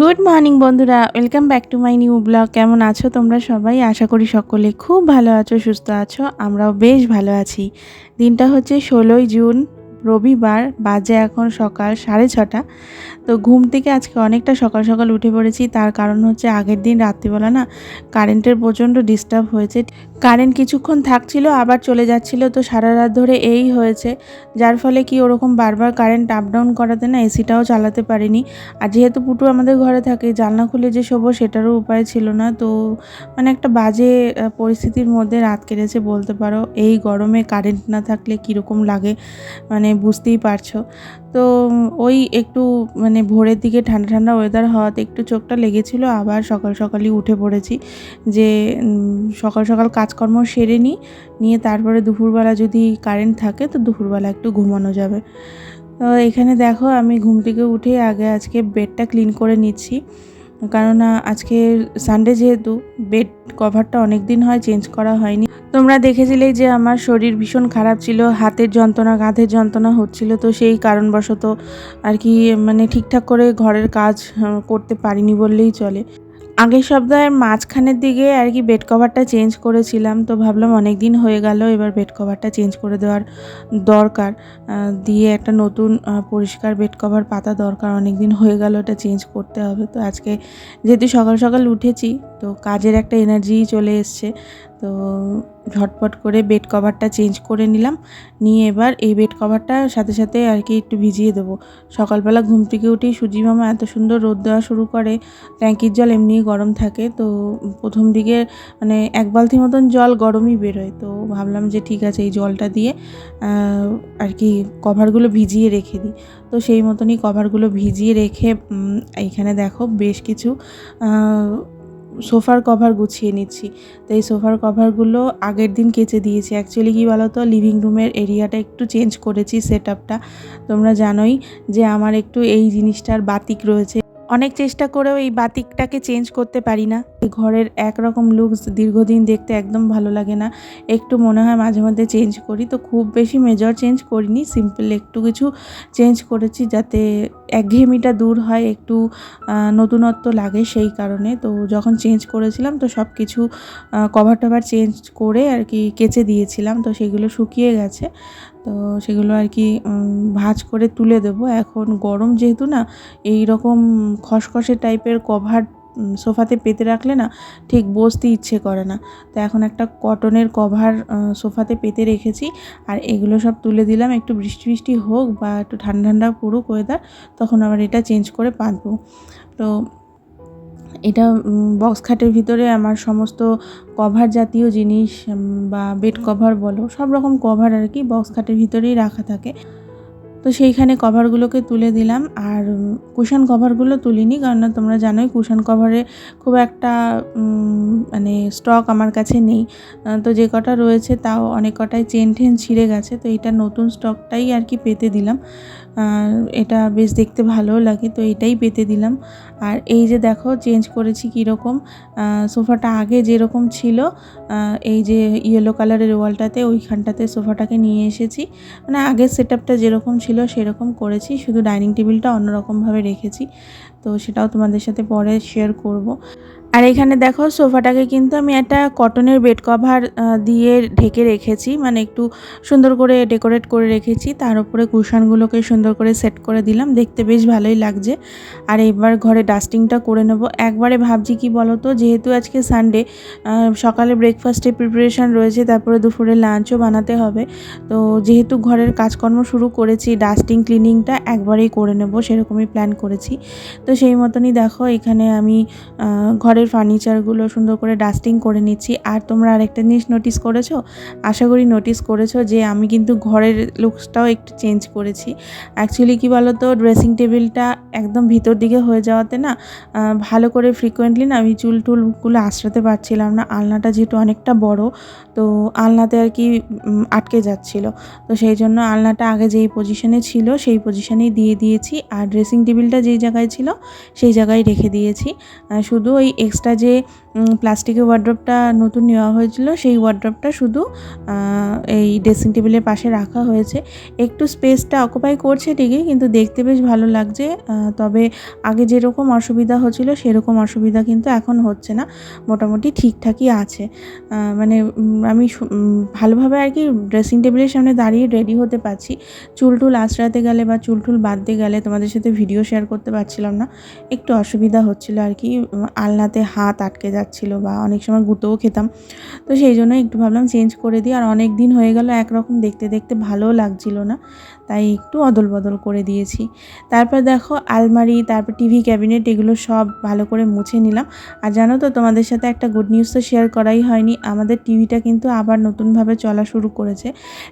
Good morning বন্ধুরা। Welcome back to my new blog কেমন আছো তোমরা সবাই? আশা করি সকলে খুব ভালো আছো, সুস্থ আছো। আমরাও বেশ ভালো আছি। দিনটা হচ্ছে ষোলোই জুন। রবিবার বাজে এখন সকাল সাড়ে ছটা। তো ঘুম থেকে আজকে অনেকটা সকাল সকাল উঠে পড়েছি, তার কারণ হচ্ছে আগের দিন রাত্রিবেলা না কারেন্টের প্রচণ্ড ডিস্টার্ব হয়েছে। কারেন্ট কিছুক্ষণ থাকছিল, আবার চলে যাচ্ছিল, তো সারা রাত ধরে এই হয়েছে। যার ফলে কি ওরকম বারবার কারেন্ট আপ ডাউন করাতে না এসিটাও চালাতে পারিনি। আর যেহেতু পুটু আমাদের ঘরে থাকে, জানলা খুলে যে শোবো সেটারও উপায় ছিল না। তো মানে একটা বাজে পরিস্থিতির মধ্যে রাত কেটেছে বলতে পারো। এই গরমে কারেন্ট না থাকলে কীরকম লাগে? মানে বুঝতেই পারছ। তো ওই একটু মানে ভোরের দিকে ঠান্ডা ঠান্ডা ওয়েদার হওয়াতে একটু চোখটা লেগেছিলো, আবার সকাল সকালই উঠে পড়েছি যে সকাল সকাল কাজকর্ম সেরে নিই নিয়ে তারপরে দুপুরবেলা যদি কারেন্ট থাকে তো দুপুরবেলা একটু ঘুমানো যাবে। তো এখানে দেখো আমি ঘুম থেকে উঠে আগে আজকে বেডটা ক্লিন করে নিচ্ছি। কেননা আজকে সানডে যেহেতু বেড কভারটা অনেক দিন হয় চেঞ্জ করা হয়নি। তোমরা দেখেছিলে যে আমার শরীর ভীষণ খারাপ ছিল, হাতের যন্ত্রণা কাঁধের যন্ত্রণা হচ্ছিল, তো সেই কারণবশত আর কি মানে ঠিকঠাক করে ঘরের কাজ করতে পারিনি বললেই চলে। আগের সপ্তাহের মাঝখানের দিকে আর কি বেড কভারটা চেঞ্জ করেছিলাম, তো ভাবলাম অনেক দিন হয়ে গেল, এবার বেড কভারটা চেঞ্জ করে দেওয়ার দরকার। দিয়ে একটা নতুন পরিষ্কার বেড কভার পাতা দরকার অনেক দিন হয়ে গেল এটা চেঞ্জ করতে হবে। তো আজকে যেহেতু সকাল সকাল উঠেছি, তো কাজের একটা এনার্জি চলে এসছে, তো ঝটপট করে বেড কভারটা চেঞ্জ করে নিলাম। নিয়ে এবার এই বেড কভারটা সাথে সাথে আর কি একটু ভিজিয়ে দেবো। সকালবেলা ঘুম থেকে উঠেই সুজি মামা এত সুন্দর রোদ দেওয়া শুরু করে, ট্যাঙ্কির জল এমনিই গরম থাকে, তো প্রথম দিকে মানে এক বালতি মতন জল গরমই বেরোয়, তো ভাবলাম যে ঠিক আছে এই জলটা দিয়ে আর কি কভারগুলো ভিজিয়ে রেখে দিই। তো সেই মতনই কভারগুলো ভিজিয়ে রেখে এইখানে দেখো বেশ কিছু সোফার কভার গুছিয়ে নিচ্ছি। তো এই সোফার কভারগুলো আগের দিন কেচে দিয়েছি। অ্যাকচুয়ালি কী বলো তো লিভিং রুমের এরিয়াটা একটু চেঞ্জ করেছি সেট তোমরা জানোই যে আমার একটু এই জিনিসটার বাতিক রয়েছে। অনেক চেষ্টা করেও এই বাতিকটাকে চেঞ্জ করতে পারি না। ঘরের একরকম লুকস দীর্ঘদিন দেখতে একদম ভালো লাগে না। একটু মনে হয় মাঝে মধ্যে চেঞ্জ করি। তো খুব বেশি মেজর চেঞ্জ করিনি। সিম্পল একটু কিছু চেঞ্জ করেছি যাতে একঘেয়েমিটা দূর হয়, একটু নতুনত্ব লাগে সেই কারণে। তো যখন চেঞ্জ করেছিলাম, তো সব কিছু কভার টভার চেঞ্জ করে আর কি কেচে দিয়েছিলাম। তো সেগুলো শুকিয়ে গেছে। তো সেগুলো আর কি ভাঁজ করে তুলে দেবো। এখন গরম যেহেতু না এই রকম খসখসে টাইপের কভার সোফাতে পেতে রাখলে না ঠিক বসতে ইচ্ছে করে না। তো এখন একটা কটনের কভার সোফাতে পেতে রেখেছি। আর এগুলো সব তুলে দিলাম, একটু বৃষ্টি বৃষ্টি হোক বা একটু ঠান্ডা ঠান্ডা পড়ুক ওয়েদার তখন আবার এটা চেঞ্জ করে পাতবো তো এটা বক্স খাটের ভিতরে আমার সমস্ত কভার জাতীয় জিনিস বা বেড কভার বলো, সব রকম কভার আর কি বক্স খাটের ভিতরেই রাখা থাকে। তো সেইখানে কভারগুলোকে তুলে দিলাম, আর কুশন কভারগুলো তুলিনি কারণ তোমরা জানোই কুশন কভারে খুব একটা মানে স্টক আমার কাছে নেই। তো যে কটা রয়েছে তাও অনেক কটাই চেন ঠেন ছিঁড়ে গেছে, তো এটা নতুন স্টকটাই আর কি পেতে দিলাম। এটা বেশ দেখতে ভালোও লাগে, তো এটাই পেতে দিলাম। আর এই যে দেখো চেঞ্জ করেছি কীরকম সোফাটা আগে যেরকম ছিল এই যে ইয়েলো কালারের ওয়ালটাতে, ওইখানটাতে সোফাটাকে নিয়ে এসেছি। মানে আগের সেট যেরকম ছিল, সেরকম করেছি, শুধু ডাইনিং টেবিলটা অন্যরকমভাবে রেখেছি। তো সেটাও তোমাদের সাথে পরে শেয়ার করব। আর এখানে দেখো সোফাটাকে কিন্তু আমি একটা কটনের বেড কভার দিয়ে ঢেকে রেখেছি। মানে একটু সুন্দর করে ডেকোরেট করে রেখেছি। তার উপরে কুশানগুলোকে সুন্দর করে সেট করে দিলাম। দেখতে বেশ ভালোই লাগছে। আর এবার ঘরে ডাস্টিংটা করে নেব। একবারে ভাবছি কি বলো তো যেহেতু আজকে সানডে সকালে ব্রেকফাস্টে প্রিপারেশন রয়েছে, তারপরে দুপুরে লাঞ্চও বানাতে হবে। তো যেহেতু ঘরের কাজকর্ম শুরু করেছি, ডাস্টিং ক্লিনিংটা একবারেই করে নেব। সেরকমই প্ল্যান করেছি। তো সেই মতনই দেখো, এখানে আমি ঘরে ঘরের ফার্নিচারগুলো সুন্দর করে ডাস্টিং করে নিচ্ছি। আর তোমরা আরেকটা জিনিস নোটিস করেছ? আশা করি নোটিস করেছ যে আমি কিন্তু ঘরের লুকসটাও একটু চেঞ্জ করেছি। অ্যাকচুয়ালি কী বলো তো ড্রেসিং টেবিলটা একদম ভিতর দিকে হয়ে যাওয়াতে না ভালো করে ফ্রিকোয়েন্টলি না আমি চুল টুলগুলো আশ্রাতে পারছিলাম না। আলনাটা যেহেতু অনেকটা বড়, তো আলনাতে আর কি আটকে যাচ্ছিল। তো সেই জন্য আলনাটা আগে যেই পজিশনে ছিল, সেই পজিশনেই দিয়ে দিয়েছি। আর ড্রেসিং টেবিলটা যেই জায়গায় ছিল, সেই জায়গায় রেখে দিয়েছি। শুধু ওই এক্সট্রা যে প্লাস্টিকের ওয়ার্ড্রপটা নতুন নেওয়া হয়েছিল। সেই ওয়ার্ড্রপটা শুধু এই ড্রেসিং টেবিলের পাশে রাখা হয়েছে। একটু স্পেসটা অকুপাই করছে ঠিকই, কিন্তু দেখতে বেশ ভালো লাগছে। তবে আগে যেরকম অসুবিধা হচ্ছিল, সেরকম অসুবিধা কিন্তু এখন হচ্ছে না। মোটামুটি ঠিকঠাকই আছে। মানে আমি ভালোভাবে আর কি ড্রেসিং টেবিলের সামনে দাঁড়িয়ে রেডি হতে পারছি। চুল টুল আঁচড়াতে গেলে বা চুল টুল বাঁধতে গেলে তোমাদের সাথে ভিডিও শেয়ার করতে পারছিলাম না। একটু অসুবিধা হচ্ছিল আর কি আলনাতে হাত আটকে যাচ্ছিল বা অনেক সময় গুঁতোও খেতাম। তো সেই জন্য একটু ভাবলাম চেঞ্জ করে দিই। আর অনেক দিন হয়ে গেল, একরকম দেখতে দেখতে ভালোও লাগছিল না। তাই একটু অদল বদল করে দিয়েছি। তারপর দেখো আলমারি, তারপর টিভি, ক্যাবিনেট এগুলো সব ভালো করে মুছে নিলাম। আর জানো তো তোমাদের সাথে একটা গুড নিউজ তো শেয়ার করাই হয়নি, আমাদের টিভিটা কিন্তু আবার নতুনভাবে চলা শুরু করেছে।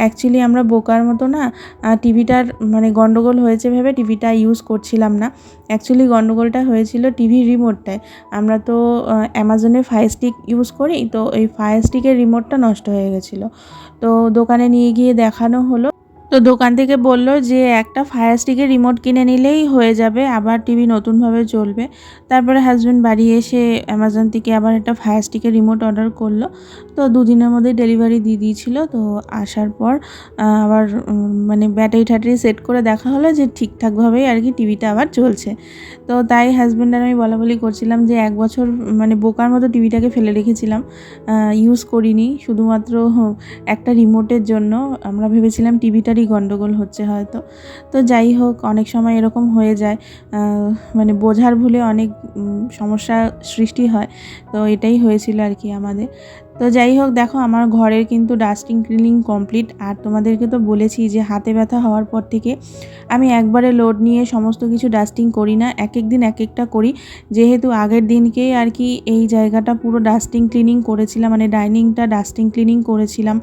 অ্যাকচুয়ালি আমরা বোকার মতো না টিভিটার মানে গন্ডগোল হয়েছে ভেবে টিভিটা ইউজ করছিলাম না। অ্যাকচুয়ালি গন্ডগোলটা হয়েছিল টিভি রিমোটটায় আমরা তো অ্যামাজনে ফায়ার স্টিক ইউজ করি, তো এই ফায়ার স্টিকের রিমোটটা নষ্ট হয়ে গেছিল। তো দোকানে নিয়ে গিয়ে দেখানো হলো। তো দোকান থেকে বলল যে একটা ফায়ার স্টিকের রিমোট কিনে নিলেই হয়ে যাবে, আবার টিভি নতুনভাবে চলবে তারপরে হাজব্যান্ড বাড়ি এসে অ্যামাজন থেকে আবার একটা ফায়ার স্টিকের রিমোট অর্ডার করল। তো দুদিনের মধ্যে ডেলিভারি দিয়ে দিয়েছিল। তো আসার পর আবার মানে ব্যাটারি ট্যাটারি সেট করে দেখা হলো যে ঠিকঠাকভাবেই আর কি টিভিটা আবার চলছে তো তাই হাজব্যান্ড আর আমি বলা বলি করছিলাম যে এক বছর মানে বোকার মতো টিভিটাকে ফেলে রেখেছিলাম। ইউজ করিনি। শুধুমাত্র একটা রিমোটের জন্য। আমরা ভেবেছিলাম টিভিটারই গন্ডগোল হচ্ছে হয়তো। তো যাই হোক, অনেক সময় এরকম হয়ে যায়। মানে বোঝার ভুলে অনেক সমস্যা সৃষ্টি হয়। তো এটাই হয়েছিল আর কি আমাদের। তো যাই হোক, দেখো আমার ঘরের কিন্তু ডাস্টিং ক্লিনিং কমপ্লিট আর তোমাদেরকে তো বলেছি যে হাতে ব্যথা হওয়ার পর থেকে আমি একবারে লোড নিয়ে সমস্ত কিছু ডাস্টিং করি না এক এক দিন এক একটা করি। যেহেতু আগের দিনকেই আর কি এই জায়গাটা পুরো ডাস্টিং ক্লিনিং করেছিলাম মানে ডাইনিংটা ডাস্টিং ক্লিনিং করেছিলাম,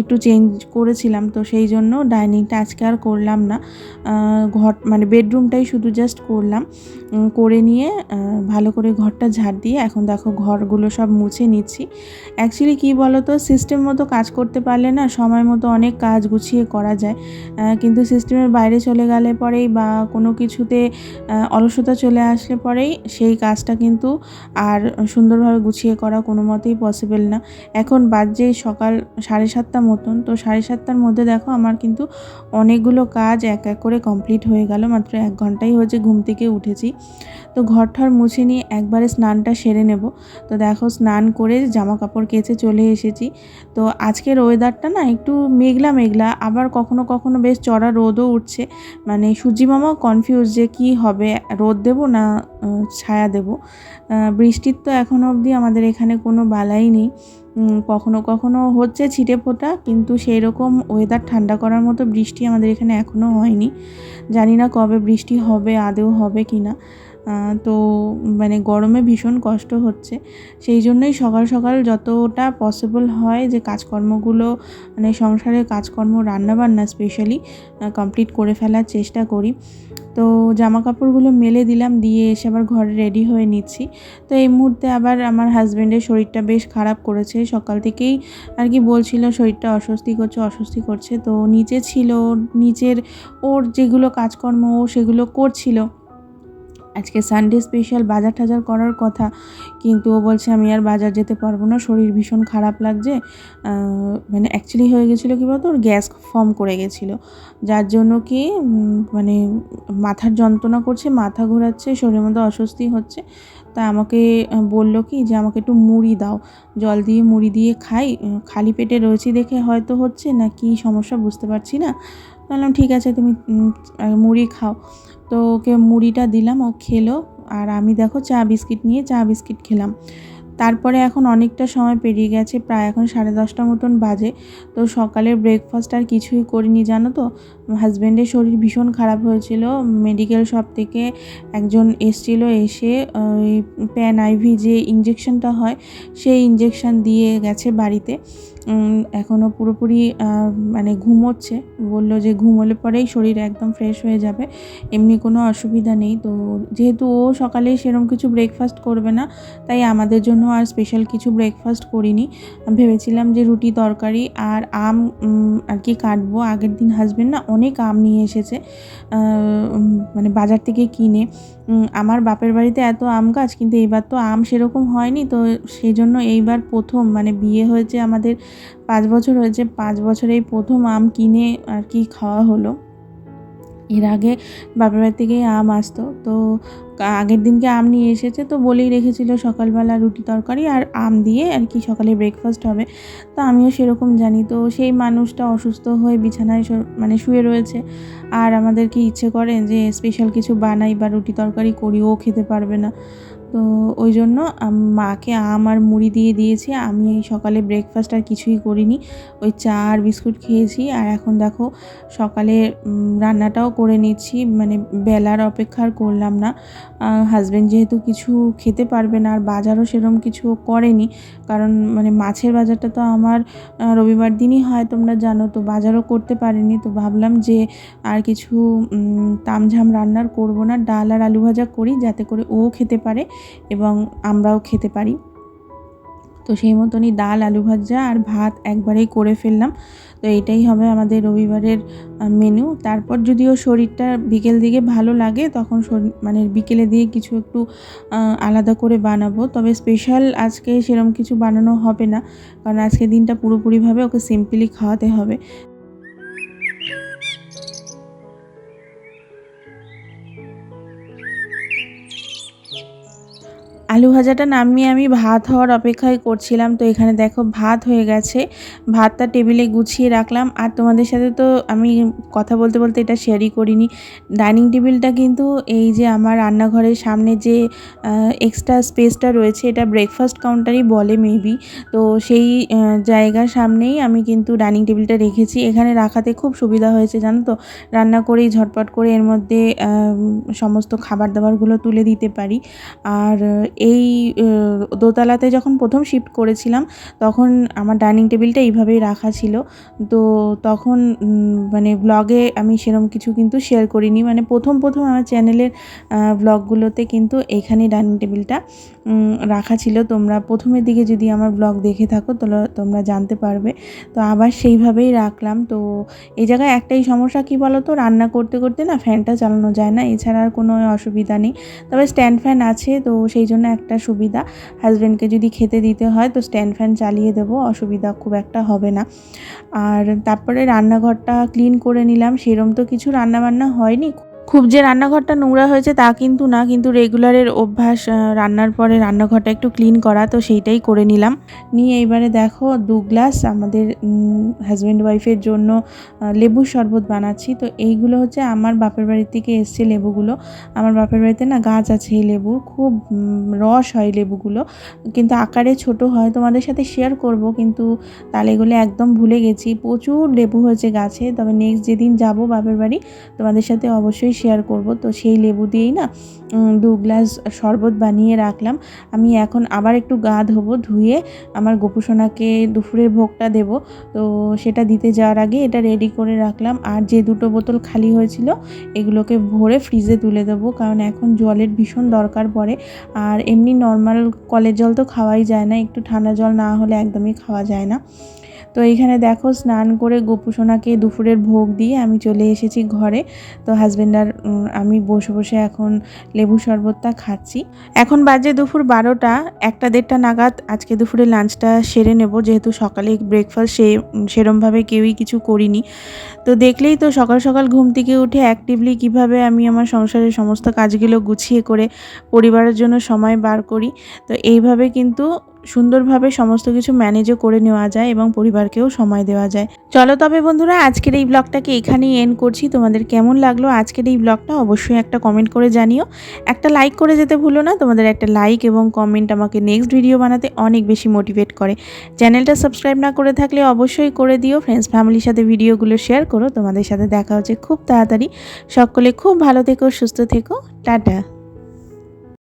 একটু চেঞ্জ করেছিলাম। তো সেই জন্য ডাইনিংটা আজকে আর করলাম না। ঘর মানে বেডরুমটাই শুধু জাস্ট করলাম। করে নিয়ে ভালো করে ঘরটা ঝাড় দিয়ে এখন দেখো ঘরগুলো সব মুছে নিচ্ছি। অ্যাকচুয়ালি কী বলো তো সিস্টেম মতো কাজ করতে পারলে না সময় মতো অনেক কাজ গুছিয়ে করা যায়। কিন্তু সিস্টেমের বাইরে চলে গেলে পরেই বা কোনো কিছুতে অলসতা চলে আসলে পরেই সেই কাজটা কিন্তু আর সুন্দরভাবে গুছিয়ে করা কোনো মতেই পসিবল না। এখন বাজে সকাল সাড়ে সাতটা মতন, তো সাড়ে সাতটার মধ্যে দেখো আমার কিন্তু অনেকগুলো কাজ এক এক করে কমপ্লিট হয়ে গেল। মাত্র এক ঘন্টাই হয়েছে ঘুম থেকে উঠেছি। তো ঘর ঠর মুছে নিয়ে একবারে স্নানটা সেরে নেব। তো দেখো স্নান করে জামা কাপড় কেচে চলে এসেছি। তো আজকের ওয়েদারটা না একটু মেঘলা মেঘলা, আবার কখনো কখনো বেশ চড়া রোদও উঠছে। মানে সূর্যি মামাও কনফিউজ যে কি হবে, রোদ দেব না ছায়া দেব? বৃষ্টির তো এখনও অবধি আমাদের এখানে কোনো বালাই নেই। কখনো কখনো হচ্ছে ছিটে ফোটা, কিন্তু সেই রকম ওয়েদার ঠান্ডা করার মতো বৃষ্টি আমাদের এখানে এখনও হয়নি। জানি না কবে বৃষ্টি হবে আদেও হবে কি না তো মানে গরমে ভীষণ কষ্ট হচ্ছে। সেই জন্যই সকাল সকাল যতটা পসিবল হয় যে কাজকর্মগুলো মানে সংসারের কাজকর্ম, রান্নাবান্না স্পেশালি কমপ্লিট করে ফেলার চেষ্টা করি। তো জামা কাপড়গুলো মেলে দিলাম, দিয়ে এসে আবার ঘরে রেডি হয়ে নিচ্ছি। তো এই মুহূর্তে আবার আমার হাজব্যান্ডের শরীরটা বেশ খারাপ করেছে। সকাল থেকেই আর কি বলছিল, শরীরটা অস্বস্তি করছে অস্বস্তি করছে। তো নিচে ছিল, নিচের ওর যেগুলো কাজকর্ম, ও সেগুলো করছিল। আজকে সানডে স্পেশাল বাজার টাজার করার কথা, কিন্তু ও বলছে, আমি আর বাজার যেতে পারব না, শরীর ভীষণ খারাপ লাগছে। মানে অ্যাকচুয়ালি হয়ে গেছিল কী বলতো? ওর গ্যাস ফর্ম করে গেছিল। যার জন্য কি মানে মাথার যন্ত্রণা করছে, মাথা ঘোরাচ্ছে, শরীরের মধ্যে অস্বস্তি হচ্ছে। তা আমাকে বলল কি যে, আমাকে একটু মুড়ি দাও। জল দিয়ে মুড়ি দিয়ে খাই। খালি পেটে রয়েছি দেখে হয়তো হচ্ছে, না কি সমস্যা বুঝতে পারছি না। বললাম, ঠিক আছে, তুমি মুড়ি খাও। তো ওকে মুড়িটা দিলাম, ও খেলো। আর আমি দেখো চা বিস্কিট নিয়ে চা বিস্কিট খেলাম। তারপরে এখন অনেকটা সময় পেরিয়ে গেছে, প্রায় এখন সাড়ে দশটা মতন বাজে। তো সকালের ব্রেকফাস্ট আর কিছুই করিনি, জানো তো? হাজব্যান্ডের শরীর ভীষণ খারাপ হয়েছিল। মেডিকেল শপ থেকে একজন এসছিল, এসে, ওই প্যান আইভি যে ইঞ্জেকশনটা হয়, সেই ইঞ্জেকশন দিয়ে গেছে বাড়িতে। এখনও পুরোপুরি মানে ঘুমোচ্ছে। বলল যে ঘুমোলে পরেই শরীর একদম ফ্রেশ হয়ে যাবে, এমনি কোনো অসুবিধা নেই। তো যেহেতু ও সকালে সেরকম কিছু ব্রেকফাস্ট করবে না, তাই আমাদের জন্য আর স্পেশাল কিছু ব্রেকফাস্ট করিনি। ভেবেছিলাম যে রুটি তরকারি আর আম আর কি কাটবো। আগের দিন হাজবেন্ড না অনেক আম নিয়ে এসেছে মানে বাজার থেকে কিনে। আমার বাপের বাড়িতে এত আম গাছ, কিন্তু এইবার তো আম সেরকম হয়নি। তো সেই জন্য এইবার প্রথম মানে বিয়ে হয়েছে আমাদের পাঁচ বছর হয়েছে, পাঁচ বছরেই প্রথম আম কিনে আর কি খাওয়া হলো। এর আগে বাপের বাড়ি থেকেই আম আসতো। তো আগের দিনকে আম নিয়ে এসেছে, তো বলেই রেখেছিল সকালবেলা রুটি তরকারি আর আম দিয়ে আর কি সকালে ব্রেকফাস্ট হবে। তো আমিও সেরকম জানি। তো সেই মানুষটা অসুস্থ হয়ে বিছানায় মানে শুয়ে রয়েছে। আর আমাদেরকে ইচ্ছে করে যে স্পেশাল কিছু বানাই বা রুটি তরকারি করিও খেতে পারবে না। তো ওই জন্য মাকে আম আর মুড়ি দিয়ে দিয়েছি। আমি সকালে ব্রেকফাস্ট আর কিছুই করিনি। ওই চা আর বিস্কুট খেয়েছি। আর এখন দেখো, সকালে রান্নাটাও করে নিচ্ছি। মানে বেলার অপেক্ষা আর করলাম না। হাজব্যান্ড যেহেতু কিছু খেতে পারবে না, আর বাজারও সেরকম কিছু করেনি। কারণ মানে মাছের বাজারটা তো আমার রবিবার দিনই হয়, তোমরা জানো। তো বাজারও করতে পারিনি। তো ভাবলাম যে আর কিছু তামঝাম রান্নার করব না। ডাল আর আলু ভাজা করি, যাতে করে ও খেতে পারে। এবং আমরাও খেতে পারি। তো সেই মতনই ডাল, আলু ভাজা আর ভাত একবারেই করে ফেললাম। তো এটাই হবে আমাদের রবিবারের মেনু তারপর যদিও শরীরটা বিকেল দিকে ভালো লাগে, তখন মানে বিকেলে দিয়ে কিছু একটু আলাদা করে বানাবো। তবে স্পেশাল আজকে সেরকম কিছু বানানো হবে না। কারণ আজকে দিনটা পুরোপুরিভাবে ওকে সিম্পলি খাওয়াতে হবে। আলু ভাজাটা নামিয়ে আমি ভাত হওয়ার অপেক্ষায় করছিলাম। তো এখানে দেখো ভাত হয়ে গেছে। ভাতটা টেবিলে গুছিয়ে রাখলাম। আর তোমাদের সাথে তো আমি কথা বলতে বলতে এটা শেয়ারই করিনি। ডাইনিং টেবিলটা কিন্তু এই যে আমার রান্নাঘরের সামনে যে এক্সট্রা স্পেসটা রয়েছে, এটা ব্রেকফাস্ট কাউন্টারই বলে মেবি তো সেই জায়গার সামনেই আমি কিন্তু ডাইনিং টেবিলটা রেখেছি। এখানে রাখাতে খুব সুবিধা হয়েছে, জানো তো? রান্না করেই ঝটপট করে এর মধ্যে সমস্ত খাবার দাবারগুলো তুলে দিতে পারি। আর এই দোতলাতে যখন প্রথম শিফট করেছিলাম, তখন আমার ডাইনিং টেবিলটা এইভাবেই রাখা ছিল। তো তখন মানে ব্লগে আমি সেরকম কিছু কিন্তু শেয়ার করিনি। মানে প্রথম প্রথম আমার চ্যানেলের ব্লগগুলোতে কিন্তু এইখানে ডাইনিং টেবিলটা রাখা ছিল। তোমরা প্রথমের দিকে যদি আমার ব্লগ দেখে থাকো তাহলে তোমরা জানতে পারবে। তো আবার সেইভাবেই রাখলাম। তো এই জায়গায় একটাই সমস্যা কি বলো তো রান্না করতে করতে না ফ্যানটা চালানো যায় না। এছাড়া আর কোনো অসুবিধা নেই। তবে স্ট্যান্ড ফ্যান আছে, তো সেই জন্য একটা সুবিধা। হাজব্যান্ডকে যদি খেতে দিতে হয় তো স্ট্যান্ড ফ্যান চালিয়ে দেবো, অসুবিধা খুব একটা হবে না। আর তারপরে রান্নাঘরটা ক্লিন করে নিলাম, সেরম তো কিছু রান্নাবান্না হয়নি। খুব যে রান্নাঘরটা নোংরা হয়েছে তা কিন্তু না, কিন্তু রেগুলারের অভ্যাস রান্নার পরে রান্নাঘরটা একটু ক্লিন করা, তো সেইটাই করে নিলাম। নিয়ে এইবারে দেখো দু গ্লাস আমাদের হাজব্যান্ড ওয়াইফের জন্য লেবুর শরবত বানাচ্ছি। তো এইগুলো হচ্ছে আমার বাপের বাড়ি থেকে এসছে লেবুগুলো। আমার বাপের বাড়িতে না গাছ আছে এই লেবুর খুব রস হয় লেবুগুলো। কিন্তু আকারে ছোট হয়, তোমাদের সাথে শেয়ার করব, কিন্তু তাহলে এগুলো একদম ভুলে গেছি। প্রচুর লেবু হয়েছে গাছে, তবে নেক্সট যেদিন যাব বাপের বাড়ি, তোমাদের সাথে অবশ্যই শেয়ার করব। তো সেই লেবু দিয়েই না দু গ্লাস শরবত বানিয়ে রাখলাম। আমি এখন আবার একটু গা ধোবো, ধুয়ে আমার গোপুসোনাকে দুপুরের ভোগটা দেব। তো সেটা দিতে যাওয়ার আগে এটা রেডি করে রাখলাম। আর যে দুটো বোতল খালি হয়েছিল, এগুলোকে ভরে ফ্রিজে তুলে দেবো। কারণ এখন জলের ভীষণ দরকার পড়ে। আর এমনি নর্মাল কলের জল তো খাওয়াই যায় না। একটু ঠান্ডা জল না হলে একদমই খাওয়া যায় না। তো এইখানে দেখো স্নান করে গোপুসোনাকে দুপুরের ভোগ দিয়ে আমি চলে এসেছি ঘরে। তো হাজব্যান্ড আর আমি বসে বসে এখন লেবু শরবতটা খাচ্ছি। এখন বাজে দুপুর বারোটা, একটা দেড়টা নাগাদ আজকে দুপুরে লাঞ্চটা সেরে নেব। যেহেতু সকালে ব্রেকফাস্ট সে সেরমভাবে কেউই কিছু করিনি। তো দেখলেই তো সকাল সকাল ঘুম থেকে উঠে অ্যাক্টিভলি কীভাবে আমি আমার সংসারের সমস্ত কাজগুলো গুছিয়ে করে পরিবারের জন্য সময় বার করি। তো এইভাবে কিন্তু সুন্দরভাবে সমস্ত কিছু ম্যানেজও করে নেওয়া যায় এবং পরিবারকেও সময় দেওয়া যায়। চলো তবে বন্ধুরা, আজকের এই ব্লগটাকে এখানেই এন্ড করছি। তোমাদের কেমন লাগল আজকের এই ব্লগটা অবশ্যই একটা কমেন্ট করে জানিও। একটা লাইক করে যেতে ভুলো না, তোমাদের একটা লাইক এবং কমেন্ট আমাকে নেক্সট ভিডিও বানাতে অনেক বেশি মোটিভেট করে। চ্যানেলটা সাবস্ক্রাইব না করে থাকলে অবশ্যই করে দিও। ফ্রেন্ডস ফ্যামিলির সাথে ভিডিওগুলো শেয়ার করো। তোমাদের সাথে দেখা হচ্ছে খুব তাড়াতাড়ি। সকলে খুব ভালো থেকো, সুস্থ থেকো। টাটা।